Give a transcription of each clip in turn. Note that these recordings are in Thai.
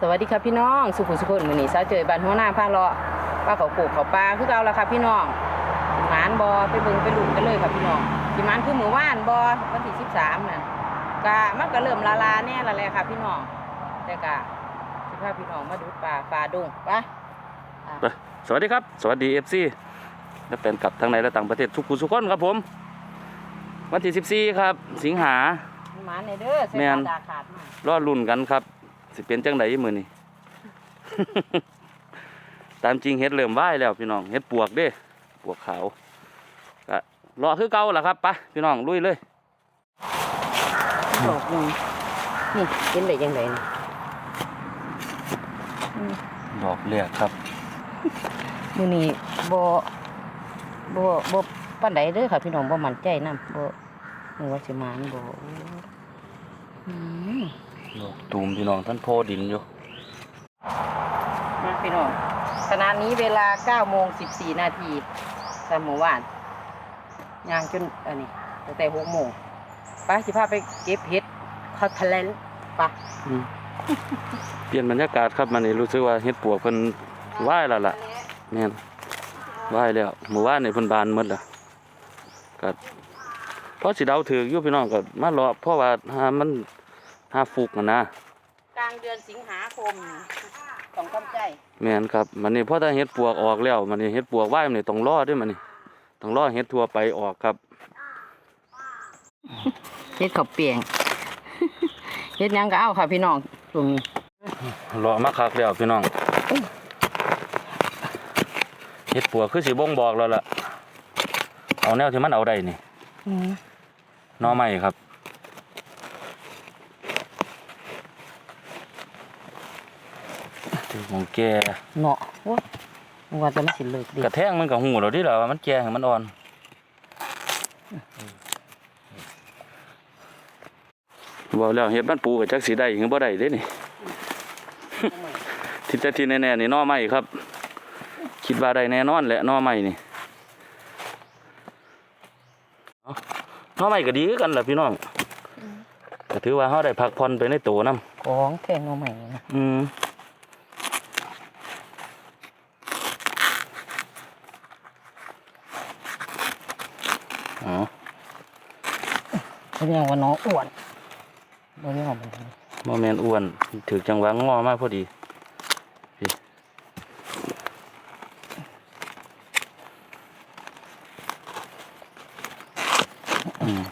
สวัสดีครับพี่น้อง สุขุมสุขนมือนี้สาวเจยบ้านหัวหน้าพาเลาะป้าเขาปลูกเขาปลาคือเก่าแล้วครับพี่น้องสิหมานบอไปเบิ่งไปลุ้นกันเลยครับพี่น้องสิหมานคือมือว่านบอวันที่สิบสามน่ะกะมันก็เริ่มลาลาแน่และแหละครับพี่น้องแต่กะสิพาพี่น้องมาดูปลาปลาดุงไปอะไปสวัสดีครับ สวัสดีเอฟซีและเป็นกับทั้งในและต่างประเทศทุกผู้ทุกคนครับผม วันที่14ครับ สิงหาหมานในเด้อเส้นแม่นดาขาดมารอรุ่นกันครับ สิเป็นจังไดมือนี้ตามจริงเฮ็ดเริ่มไหวแล้วพี่น้องเฮ็ดปวกเด้ปวกขาวก็รอคือเก่าล่ะครับไปพี่น้องลุยเลยดอกหนึงนี่เห็นได้ยังไงนี่ดอกเรียกครับมือนี้บ่บ่บ่ปานใดเด้อค่ะพี่น้องบ่มั่นใจนำบ่นึกว่าสิหมานบ่อืม ดอกตูมพี่น้องท่านโพดินอยู่มาพี่น้องขณะนี้เวลา9โมง14 นาทีสามหมู่บ้านย่างจนอันนี้ตั้งแต่6โมงไปสิพาไปเก็บเห็ดเขาทะเลนไปอืมเปลี่ยนบรรยากาศครับมันนี่รู้สึกว่าเฮ็ดปวกเพิ่นไหวแล้วล่ะแม่นไหวแล้วหมู่บ้านในเพิ่นบานหมดล่ะก็เพราะสิเดาถืออยู่พี่น้องก็มารอเพราะว่าหามัน หาฟุกน่ะนะกลางเดือนสิงหาคมต้องทำใจแม่นครับมันนี่เพราะถ้าเฮ็ดปวกออกแล้วมันนี่เฮ็ดปวกไหวมันนี่ต้องรอด้วยมันนี่ต้องรอเฮ็ดทั่วไปออกครับเฮ็ดข้าวเปียงเฮ็ดหยังก็เอาค่ะพี่น้องช่วงนี้รอมาคักแล้วพี่น้องเฮ็ดปวกคือสิบ่งบอกแล้วล่ะเอาแนวที่มันเอาได้นี่อืมหน่อไม้ครับถือของ แก่เนาะโอ้ยว่าจะไม่สิเลิกดิกระแทงมันก็หูเราดิล่ะว่ามันแก่ให้มันอ่อนบอกแล้วเฮ็ดบ้านปูกับจักสีได้หรือบ่ได้เด้นี่ที่แต่ที่แน่ๆนี่หน่อไม้ครับ คิดว่าได้แน่นอนแหละหน่อไม้นี่เอ้าหน่อไม้ก็ดีคือกันแหละพี่น้องก็ถือว่าเฮาได้พักผ่อนไปในตัวนํของแข็งเอาใหม่นะอืม เขาเรียกว่าน้องอ้วนบ่เรียกว่ามันโมเมนอ้วนถือจังหวะงอมากพอดีพี่อืม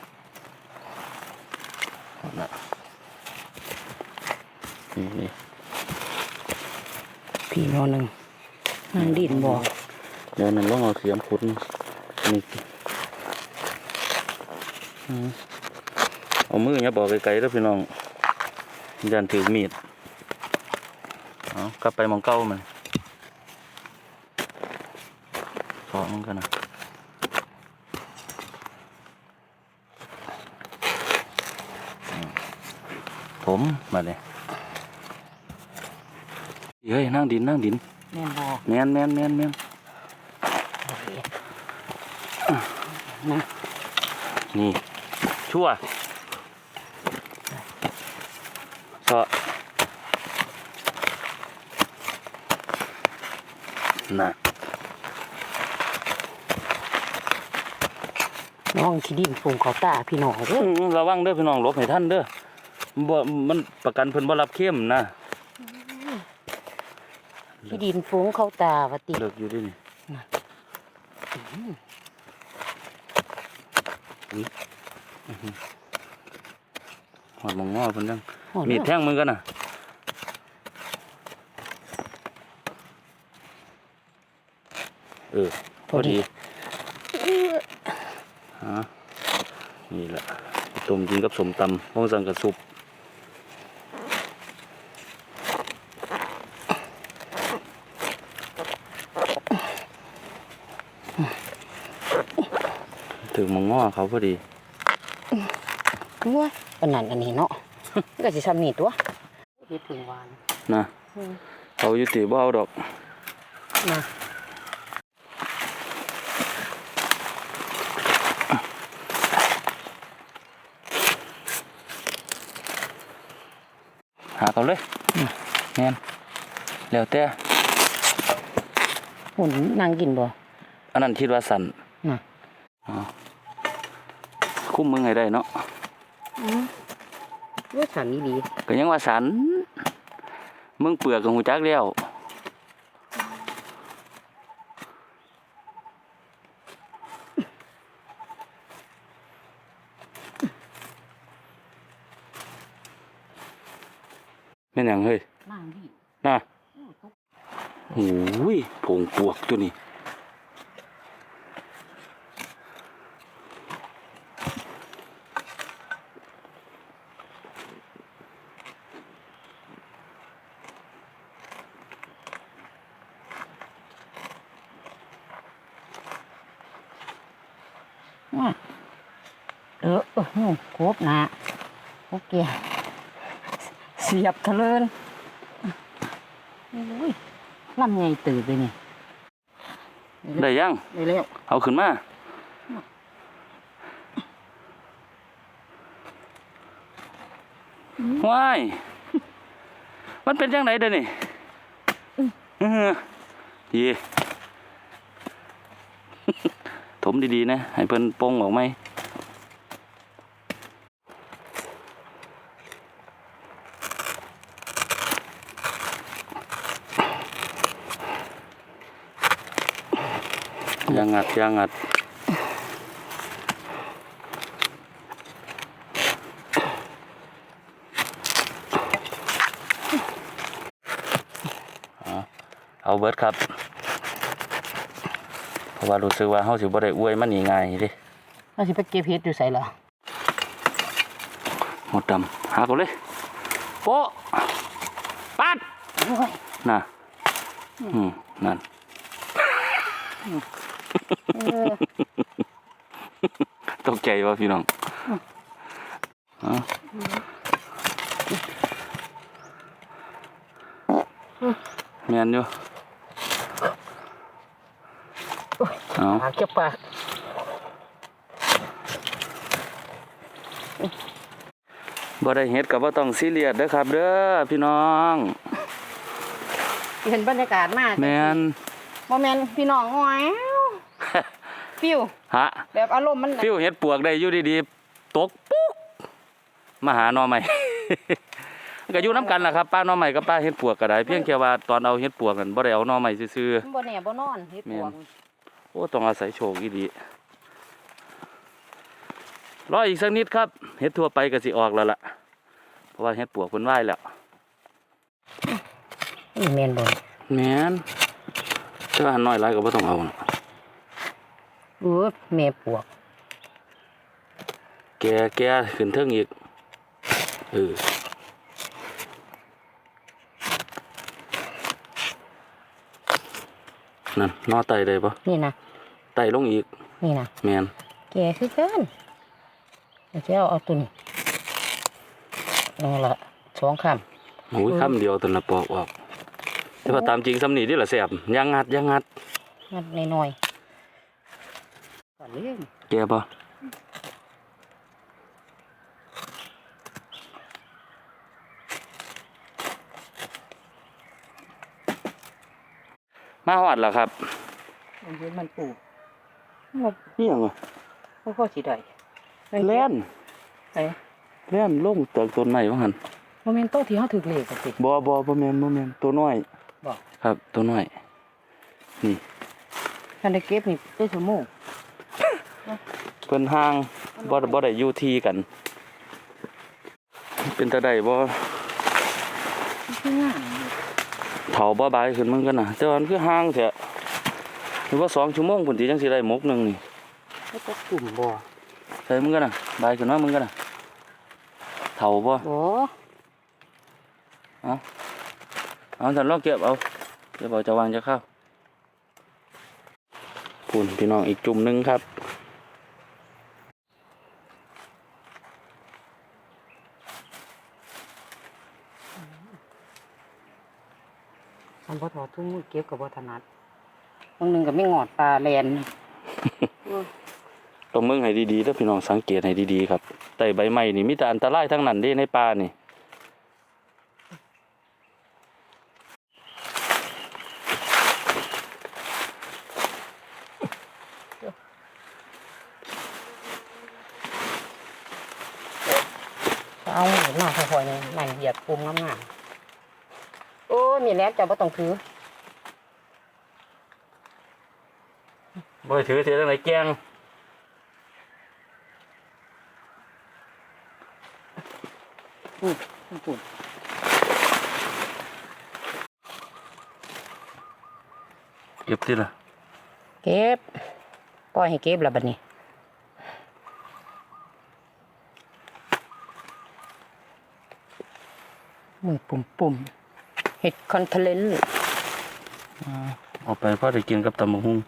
เอาละนี่นี่พี่น้องหนึงนั่งดินบ่เดี๋ยวนั้นลองเอาเสียมขุดนี่นี่อืม เอามือเนี่ยบอกไกลๆแล้วพี่น้องยันถือมีดเอากลับไปหมองเก้ามันสองมันกันนะอืมผมมาเลยเฮ้ยนั่งดินนั่งดินแม่นบ่แมนแมนแมนแมนโอเคนะนี่ ชั่ว น่ะน้องที่ดินปลูกเขาตาพี่น้องเด้ออื้อระวังเด้อพี่น้องหลบให้ท่านเด้อบ่มันประกันเพิ่นบ่รับเข้มนะที่ดินฟูงเขาตาว่าติเลิกอยู่ดินี่น่ะอุ๊ยอื้อหือหอดหมองงอเพิ่นจังโอ้มีเด้ดอแทงมือกันน่ะ เออ พอดีฮะนี่แหละต้มกินกับสมตำห้องสั่งกับซุปถึงหมองง้อเขาพอดีโอ้ยอันนั้นอันนี้เนาะก็สิซ้ำนี่ตัวเฮ็ดถึงหวานนะอืมเขายุติบ่เอาดอกนะ เขาเลยแม่นแล้วแต่หุ่นนั่งกินบ่อันนั้นคิดว่าสันน่ะอ๋อคุ้มมึงให้ได้เนาะอือว่าฉันนี่ดีก็ยังว่าสันมึงเปลือกกับหูจักแล้ว แม่นหยังเฮ้ยนั่งดีน่ะโอ้ยผงปวกตัวนี้ว่าเออโอ้โหครบนะโอเคเสียบทะเลินโอ้ยลำใหญ่ตื่นไปนี่ได้ยัง ได้แล้ว เอาขึ้นมา ว้าย มันเป็นจังไดเด้อนี่เออยีถมดีๆนะ ให้เพิ่นโป่งออกไหม ยางงัดอยางงัดเอาเอาเบิดครับ เพราะว่ารู้สึกว่าเฮาสิบ่ได้อวยมันนี่ง่ายเดิเราสิไปเก็บเห็ดอยู่ใส่ละหมดดำหาเขาเลยโป๊ะปัดโอ้ยน่ะอืมนั่น เออ ตก ใจว่าพี่น้องเอาแม่นอยู่เอาหาเก็บปลาบ่ได้เฮ็ดก็บ่ต้องซีเรียสเด้อครับ เด้อพี่น้องเห็นบรรยากาศมากแม่นโมเมนพี่น้องง้อย ฟิวฮะแบบอารมณ์มันฟิวเฮ็ดปวกได้อยู่ดีๆตกปุ๊กมาหาหน่อใหม่ ก็อยู่น้ำกันล่ะครับป้าหน่อใหม่กับป้าเฮ็ดปวกก็ได้เพียงแค่ว่าตอนเอาเฮ็ดปวกนั่นบ่ได้เอาหน่อใหม่ซื่อบ่แน่บ่นอนเฮ็ดปวกๆโอ้ต้องอาศัยโชคอีดีรออีกสักนิดครับเฮ็ดทั่วไปก็สิออกแล้วล่ะ เพราะว่าเฮ็ดปวกเพิ่นไหว้แล้วนี่แม่นบ่แม่นแต่ว่าอันน้อยหลายก็บ่ต้องเอานะเออแม่ปวก แกแกขึ้นเทิงอีกเออนั่นนอไตได้ปะนี่นะไตลงอีก นี่นะแมนแกคือกันเดี๋ยวจะเอาเอาตัวนี้นั่นละสองคโอ้ยคำเดียวตนละปอกออก แต่ว่าตามจริงสำนีที่ละแสบยังงัดยังงัดำงัดน้อยๆ ก่อนเรื่องแกปะมาหอดแล้วครับ มันเห็นมันปลูกนี่ยังอะบ่พอสิได้แล่นไอ้แล่นลงจากต้นไม้ว่าหันโมเมนโตที่เฮาถึกเลขกันสิบอบอบ่แมนบ่แมนตัวน้อยบ่ครับตัวน้อยนี่คันได้เก็บนี่ได้ชั่วโมง เพิ่นห่างบ่บ่ได้อยู่ที่กัน เป็นตาได้บ่คืองามเฒ่าบ่บายขึ้นมันกันน่ะแต่ว่ามันคือห่างแท้หรือว่าสองชั่วโมงพุ่นสิจังสิได้หมกหนึงนี่ก็ตกกลุ่มบ่ใส่มึงกันน่ะบายขึ้นมามึงกันน่ะเฒ่าบ่บ่เอาสันลองเก็บเอาเก็บเอาจะวางจะเข้าพุ่นพี่น้องอีกจุ่มหนึงครับำพอถอดทุ่งมือเก็บกับบอถนัดบางหนึ่งก็ไม่งอดปลาแลนต้องมืองให้ดีๆถ้าพี่น้องสังเกตให้ดีๆครับแต่ใบไม้นี่มีแต่อันตรายทั้งนั้นเด้ในปลานี่เอาหน้าค่อยๆนี่นั่เหยียบปุ่มงามๆ โอ้ยมีแล้วเจะบ่ต้องถือบ่ถือเสียจังไดแกงปุ่นเก็บติล่ะเก็บปล่อยให้เก็บแล้วบัดนี้มือปุ่มปุ่มๆ เห็ดคอนเทเลนต์เอาไปพอได้กินกับตำบักหุ่ง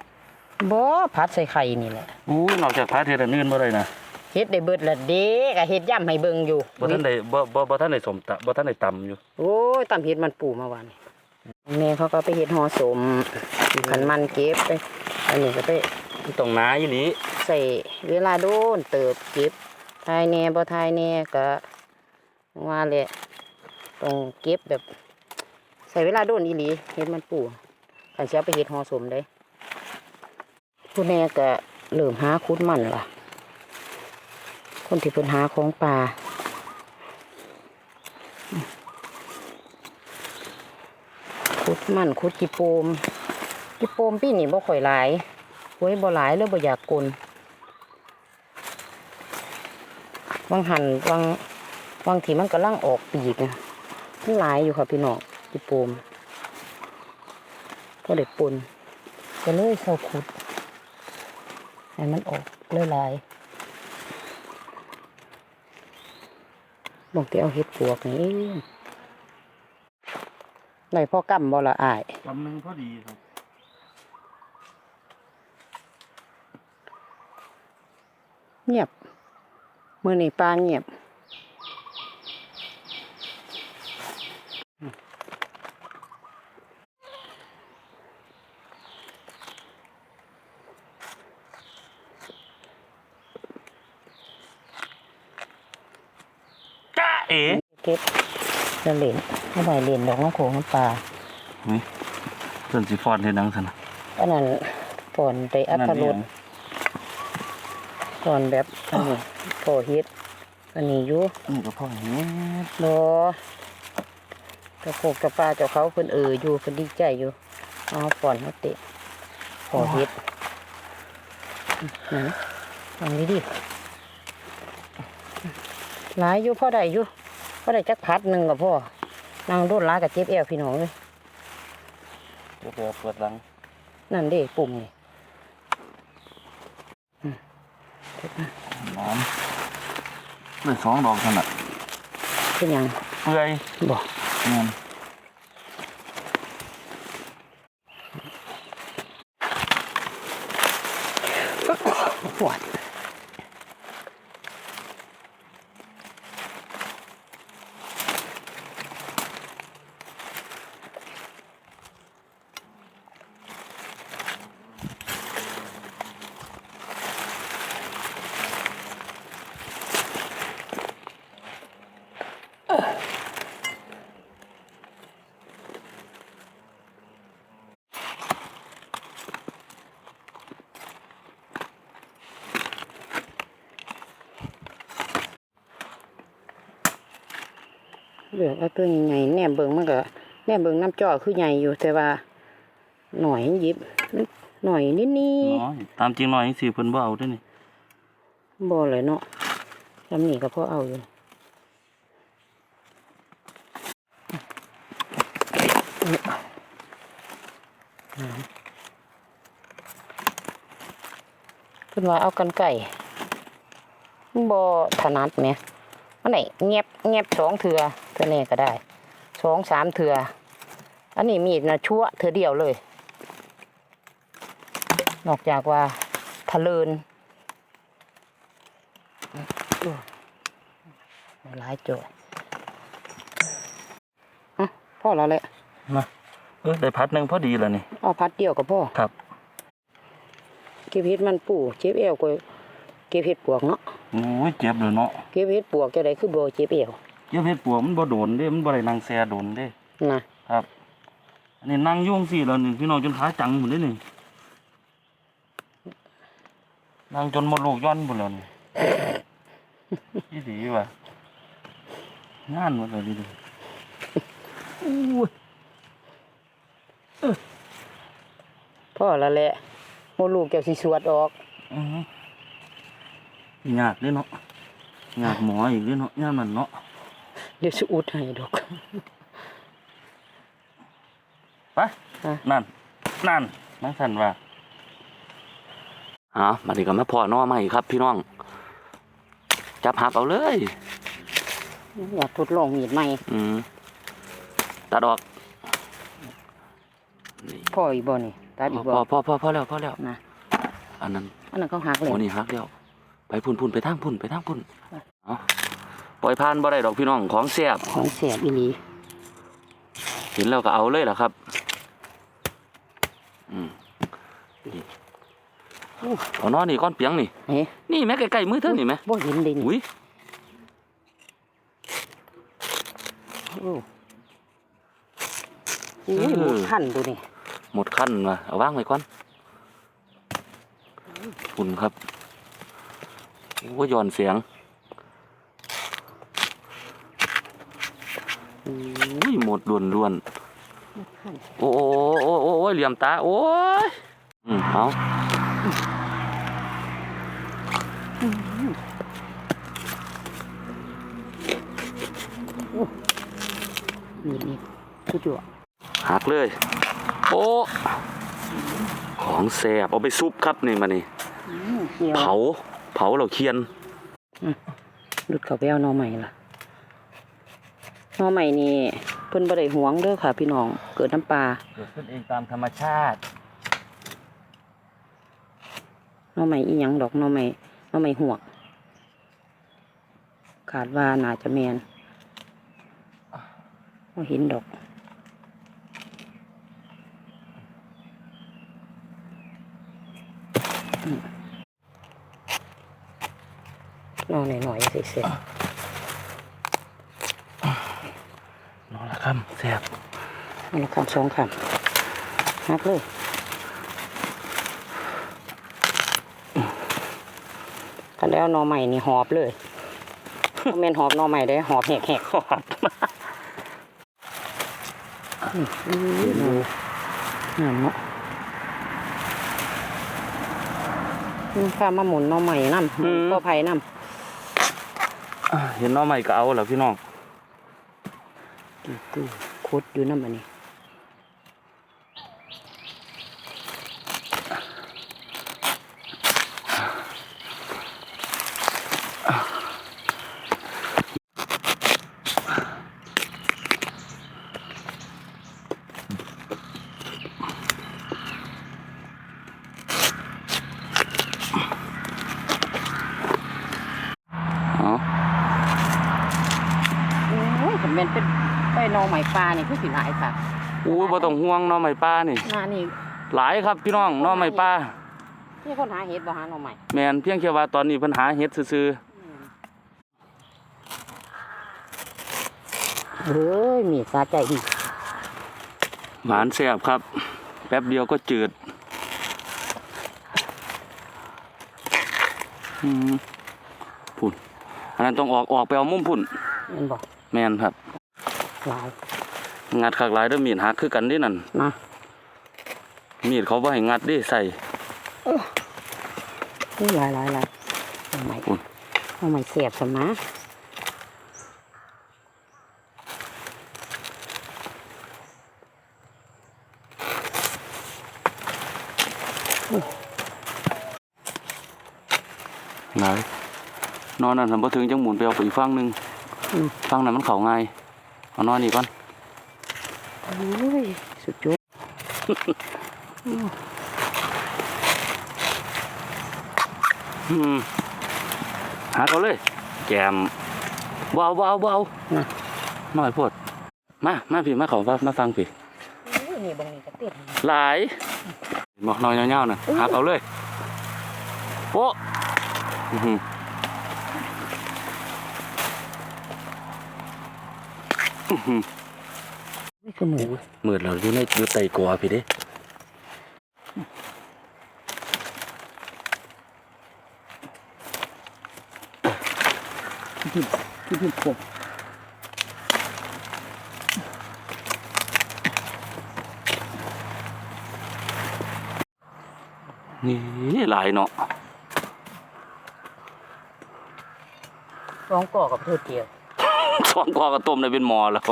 บ่พัดใส่ไข่นี่แหละอู้นอกจากพาเฮ็ดอันอื่นบ่ได้นะเฮ็ดได้เบิดละเด็กอะเฮ็ดย่ำให้เบิ่งอยู่บ่ทันได้บ่บ่บ่ทันได้สมตะบ่ทันได้ตำอยู่ โอ้ยตำเฮ็ดมันปูมาวันแม่เขาก็ไปเฮ็ดห่อสมขันมันเก็บไป อันนี้ก็ไปมันต้องหนาอีหลีใส่เวลาโดนเติบเก็บทายแน่บ่ทายแน่ก็ว่าแหละต้องเก็บแบบ ใส่เวลาโดนอีหลีเฮ็ดมันปูคันเสิเอาไปเฮ็ดห่อสมได้ผู้แม่ก็เริ่มหาคุดมันล่ะ คนที่เพิ่นหาของป่าขุดมันขุดจิโปมจิโปมปีนี้บ่ค่อยหลายโว้ยบ่หลายเลยบ่อยากกลนวางหันวางวางที่มันกำลังออกปีกนะมันหลายอยู่ค่ะพี่น้อง จิโปมก็ได้ปนก็เลยเข้าขุด ให้มันออกเลยลายบอกที่เอาเห็ดปวกนี่ไหนพ่อกำบ่ละอายตำนึงพอดีครับเงียบ มือนี่ปลาเงียบ เอ๋เก็บจะเล่นไม่ไหวเล่นดอกน้ำโขงน้ำปลานี่เพิ่นสิฟอนเฮ็ดหนังซั่นน่ะอันนั้นก่อนได้อัตรสก่อนแบบอันนี้พอเฮ็ดอันนี้อยู่นี่ก็พอเฮ็ดบ่กระโขกกระปลาเจ้าเขาเพิ่นเอออยู่เพิ่นดีใจอยู่เอาก่อนมาเตะพอเฮ็ดนั่นฟังดีดิ หลายอยู่พ่อได้อยู่พ่อได้จักพัดหนึ่งกับพ่อนางโดนหลายกับเจ็บเอวพี่น้องเลยเดี๋ยวเดี๋ยวเปิดหลัง นั่นเด้ปุ่มนี่น้ำเลยสองดอกเท่านั้นเป็นหยังเปื่อยบอกแม่นปวด เลือกเอาตัวใหญ่ๆแหนมเบิงมันก็แหนมเบิงน้ำจ่อคือใหญ่อยู่แต่ว่าหน่อยหยิบหน่อยนิดนี้น้อยตามจริงน้อยจังซี่เพิ่นบ่เอาเด้อนี่บ่เลยเนาะจำนี่ก็พอเอาอยู่เพิ่นว่าเอากันไก่บ่ถนัดแหมอันไหนเงียบเงียบสองเถือ เทือนี่ก็ได้สองสามเถืออันนี้มีดนะชั่วเถือเดียวเลย นอกจากว่าทะเลินหลายโจทย์อะพ่อแล้วแหละมาเออได้พัดหนึงพอดีแล้วนี่เอาพัดเดียวกับพ่อครับเก็บเห็ดมันปู่เจ็บเอวก็เก็บเห็ดปวกเนาะโอ้ยเจ็บเลยเนาะเก็บเห็ดปวกจะได้คือบ่เจ็บเอว เจ็บเฮ็ดปวกมันบ่โดนเด้ มันบ่ได้นั่งแซ่โดนเด้ นะครับ อันนี้นั่งอยุ่จั่งสิแล้วนี่พี่น้องจนขาจังหมดเลยนี่นั่งจนหมดลูกย้อนหมดแล้วนี่อีดีว่ะงานหมดเลยดิพ่อละแหละโมลูกแกสิสวดออกอือหือยากเด้เนาะยากหมออีกเด้เนาะยามมันเนาะ เดี๋ยวสิอุดให้ดอกไปอะนั่น นั่นนั่นสั่นว่าอ๋อมาดีกับแม่พ่อน้อใหม่ครับ พี่น้อง จับหักเอาเลยอยากทดลองมีดใหม่อืมตัดออกนี่พ่ออีกบ่นี่ตัดอีกพบ่อพอพอพอแล้วพอแล้วนะอันนั้น อันนั้นเขาหักเลยโอ้นี่หักแล้ว ไปพุ่นพุ่นไปทางพุ่นไปทางพุ่นเอา ปล่อยผ่านบ่ได้ดอกพี่น้องของแซ่บของแสบอีหลีเห็นแล้วก็เอาเลยล่ะครับอืมนี่เอานอนนี่ก้อนเปียงนี่เฮ้นี่แม่ใกล้ๆมือเธอนี่แม่บ่เห็นเลยนี่อุ้ยโอ้ยหมดขั้นดูนี่หมดขั้นว่ะเอาวางไว้ก่อนพุ่นครับโอ้ย้อนเสียง อุ้ยหมดล้วนล้วนๆหมดขั้นโอ้โอ้โอ้โอ้โอ้ยเหลี่ยมตา โอ้ยอืมเอามีดนี่สุดยอดหักเลย โอ้ ของแสบเอาไปซุปครับนี่มานี่อืมเหี่ยวเผา เผาเราเคียนหลุดเข้าไปเอาหน่อใหม่ล่ะ หน่อใหม่นี่เพิ่นบ่ได้หวงเด้อค่ะ พี่น้องเกิดน้ำปลาเกิดขึ้นเองตามธรรมชาติหน่อใหม่อีหยังดอกหน่อใหม่หน่อใหม่หวกขาดว่าน่าจะแมนบ่เห็นดอกอืมหน่อหน่อยๆเสียนอนละ ครับแสบๆอันละคำสองคำฮักเลยกันแล้วหน่อใหม่นี่หอบเลยบ่แม่นหอบหน่อใหม่ได้หอบแหกๆหอดงามเนาะนี่ข้ามาหมุนหน้องใหม่น้ำหมุนก็ไผ่น้อะเห็นหน้อใหม่ก็เอาแล้วพี่น้อง กูคุดอยู่น้ำมันนี่ อ๋อ โอ้ยผมเป็นเป็นไป หน้องใหม่ปลานี่คือสิหลายค่ะอู้บ่ต้องห่วงหน้อใหม่ป้านี่หน้านี่หลายครับพี่น้องหน้อใหม่ป้านี่คนหาเห็ดบ่หาหน้องใหม่แมนเพียงแค่ว่าตอนนี้เพิ่นหาเห็ดซื่อเฮ้ยมีสาใจดีๆหวานแซ่บครับ แป๊บเดียวก็จืดอืมพุ่นอันนั้นต้องออกออกไปเอามุมพุ่นเห็นบ่แมนครับ หลายงัดขากหลายเด้อมีดหักคือกันเดินั่นนะมีดเขาบ่ให้งัดเดิใส่นี่หลายหลายหลายหน้องใหม่อุ้ยหน้องใหม่เสียบสมาะหลายนอนนั่นทำบ่ถึงจังหมุนไปเอาไปอีกฝั่งหนึงอืมฝั่งนั้นมันเข้าง่าย เอานอนนี่ก่อนโอ้ยสุดยอดอืมหาเขาเลย แกมบ่เอาบ่เอาบ่เอานะน้อยโพดมา มาพี่มาเขามาฟังพี่โอ้ยนี่บางนี่ก็เต็มหลายบอกน้อยเงาๆน่ะหาเขาเลยโป๊ะอื้ ไม่คือนเหมือเราอยู่ในอยู่ไต่กัวพี่เด้ที่ที่ผมนี่หลายเนาะร้องก่อกับเพื่อเกียร์ ช้อนกอกระต้มได้เป็นหมอแล้ว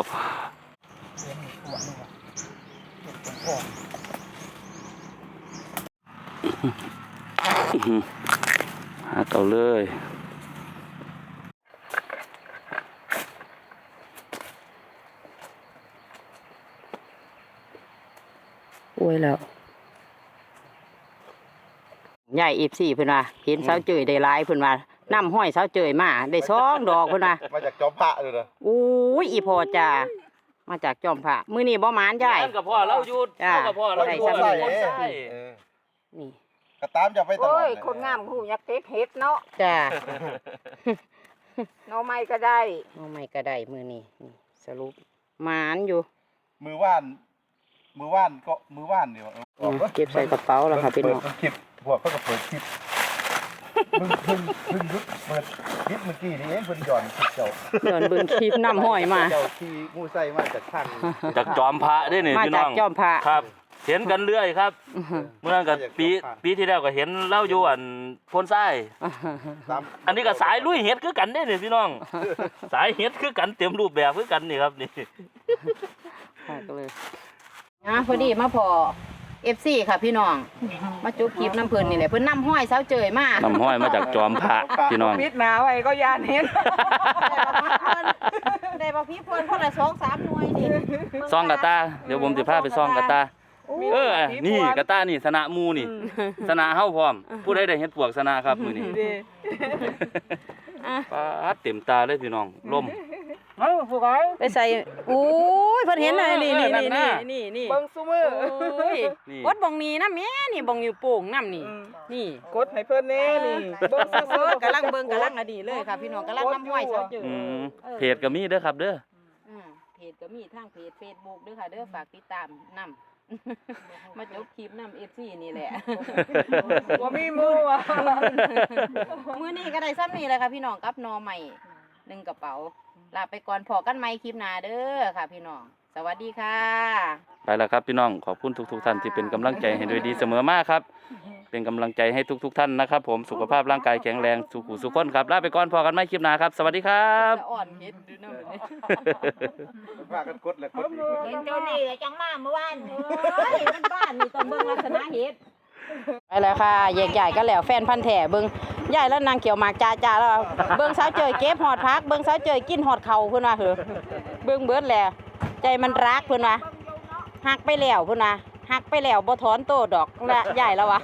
หาเต่าเลยอวยแล้วใหญ่อีบสี่เพิ่นว่าเห็นสาวเจยได้หลายเพิ่นว่า น้ำห้อยสาวเจยมาได้สองดอกเพิ่นว่ามาจากจอมพระเลยนะอุ้ยอีพอจ้ามาจากจอมพระมื้อนี้บ่หมานใหญ่นั่นกับพ่อเราอยู่จ้าเท่ากับพ่อเราอยู่ได้ซ้ำใส่นี่ใส่เออนี่กระตามจะไปตลอดโอ้ยเลยคนงามหูยักเก็บเห็ดเนาะจ้าหน่อไม้ก็ได้เอาไม่ก็ได้มื้อนี้นี่สรุปหมานอยู่มือว่าน มือว่านก็มือว่านเดียวเอออืมเก็บใส่กระเป๋าแล้วค่ะพี่น้องเปิดคลิปพวกเขาก็เปิดคลิป เพิ่งเพิ่งเพิ่งยุดเปิดคลิปเมื่อกี้นี่เองเพิ่นหย่อนคลิปเจ้าเดินเบิ่งคลิปน้ำห้อยมา เจ้าที่มูไส้มาจากทางจากจอมพระได้นี่มาพี่จาน้กองจอมพระครับ เห็นกันเรื่อยครับเมื่อนั้นกับปีปีที่แล้วก็เห็นเล่าอยู่อันพนไส้ตามอันนี้ก็สายลุยเห็ดคือกันได้นี่พี่น้อง สายเห็ดคือกันเต็มรูปแบบคือกันนี่ครับนี่ ค่ะก็เลยนะพอดีมาพอ FC ค่ะพี่น้อง มาจุบคลิปน้ำเพิ่นนี่แหละเพิ่นน้ำห้อยสาวเจยมาน้ำห้อยมาจากจอมพระพี่น้องปิดหนาไว้ก็ยานเห็นได้บ่พี่เพิ่นคนละ2 3หน่วยนี่ซองกระตาเดี๋ยวผมสิพาไปซองกระตาเออ นี่กระตานี่สนะหมูนี่ สนะเฮาพร้อม ผู้ใดได้เฮ็ดปวกสนะครับมื้อนี้ปาดเต็มตาเลยพี่น้องลม เอ้าผู้ใดไปใส่อุ้ยเพิ่นเห็นเลยนี่นี่นั่นี่นน่ะนี่นี่เบิ่งซุมือโอ้ยนี่ กดบ่งนี้นะแม่นี่บ่งอยู่โป่งน้ำนี่อืมนี่กดให้เพิ่นแน่นี่เบิ่งเอซื่ออๆกำลังเบิ่งกำลังอดีเลยค่ะ พี่น้องกำลังน้ำห้อยสาวเจยอืมเพจก็มีเด้อครับเด้อ อืมเพจก็มีทางเพจ Facebook ด้วยค่ะเด้อฝากติดตามนำมาจบคลิปนำ FC นี่แหละ บ่มีหมู่อะมื้อนี้ก็ได้ซ้ำนี่แหละค่ะพี่น้องกับหนอใหม่หนึ่งกระเป๋า ลาไปก่อนพอกันใหม่คลิปหน้าเด้อค่ะ พี่น้อง สวัสดีค่ะ ไปแล้วครับพี่น้องขอบคุณทุก ๆ ท่านที่เป็นกำลังใจให้ด้วยดีเสมอมาครับ เป็นกำลังใจให้ทุก ๆ ท่านนะครับ ผมสุขภาพร่างกายแข็งแรงสุขุสุขคนครับลาไปก่อนพอกันไม่คลิปหน้าครับ สวัสดีครับ จะอ่อนเฮ็ดดูนะแบบนี้ว่ากันกดแล้วกดอีก เห็นเจ้านี่แหละจังมาเมื่อวานเฮ้ยมันบ้านนี่ต้องเบิ่งลักษณะเฮ็ด ไปแล้วค่ะแยกใหญ่ก็แล้วแฟนพันธุ์แท้เบิ่งใหญ่แล้วนางเกี่ยวหมากจ้าจ้าแล้วเบิ่งสาวเจยเก็บหอดพักเบิ่งสาวเจยกินหอดเข่าเพื่อนว่าเหอเบิ่งเบิดแล้วใจมันรักเพื่อนว่าหักไปแล้วเพื่อนว่าหักไปแล้วบ่ถอนโตดอกละใหญ่แล้ววะ